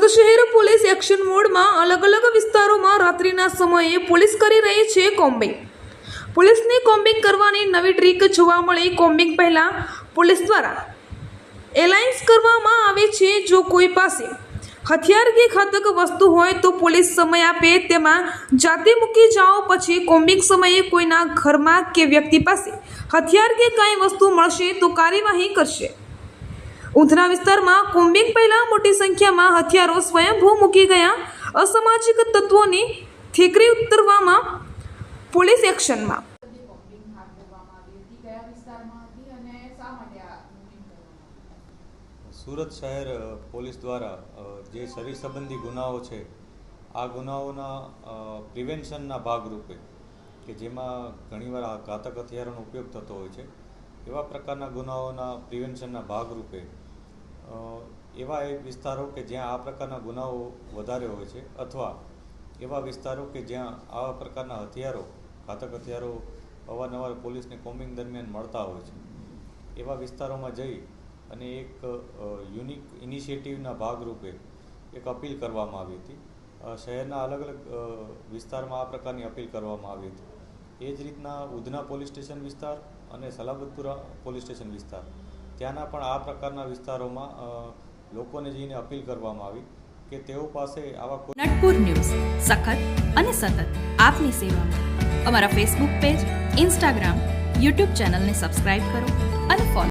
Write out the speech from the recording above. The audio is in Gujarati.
એક્શન મોડમાં અલગ અલગ વિસ્તારોમાં રાત્રિના સમયે પોલીસ કરી રહી છે કોમ્બિંગ. પોલીસની કોમ્બિંગ કરવાની નવી ટ્રીક જોવા મળી. કોમ્બિંગ પહેલાં પોલીસ દ્વારા એલાયન્સ કરવામાં આવે છે જો કોઈ પાસે હથિયાર કે ઘાતક વસ્તુ હોય તો પોલીસ સમય આપે, તેમાં જાતે મૂકી જાઓ, પછી કોમ્બિંગ સમયે કોઈના ઘરમાં કે વ્યક્તિ પાસે હથિયાર કે કાંઈ વસ્તુ મળશે તો કાર્યવાહી કરશે. ઉધના વિસ્તારમાં કોમ્બિંગ પહેલા મોટી સંખ્યામાં હથિયારો સ્વયંભૂ મૂકી ગયા. અસામાજિક તત્વોની થીકરી ઉતરવામાં પોલીસ એક્શનમાં. સુરત શહેર પોલીસ દ્વારા જે શરીર સંબંધી ગુનાઓ છે, આ ગુનાઓના પ્રિવેન્શનના ભાગરૂપે, કે જેમાં ઘણીવાર આ ઘાતક હથિયારોનો ઉપયોગ થતો હોય છે, એવા પ્રકારના ગુનાઓના પ્રિવેન્શનના ભાગરૂપે એવા એ વિસ્તારો કે જ્યાં આ પ્રકારના ગુનાઓ વધારે હોય છે અથવા એવા વિસ્તારો કે જ્યાં આવા પ્રકારના હથિયારો, ઘાતક હથિયારો અવારનવાર પોલીસને કોમ્બિંગ દરમિયાન મળતા હોય છે. એવા વિસ્તારોમાં જઈ અને એક યુનિક ઇનિશિયેટિવના ભાગરૂપે એક અપીલ કરવામાં આવી હતી. શહેરના અલગ અલગ વિસ્તારમાં આ પ્રકારની અપીલ કરવામાં આવી હતી. એ જ રીતના ઉધના પોલીસ સ્ટેશન વિસ્તાર અને સલાબતપુરા પોલીસ સ્ટેશન વિસ્તાર. ત્યાંના પણ આ પ્રકારના વિસ્તારોમાં લોકોને જઈને અપીલ કરવામાં આવી કે તેઓ પાસે આવા નટપુર ન્યૂઝ. સખત અને સતત આપની સેવામાં. અમારા ફેસબુક પેજ ઇન્સ્ટાગ્રામ યુટ્યુબ ચેનલને સબસ્ક્રાઇબ કરો અને ફોલો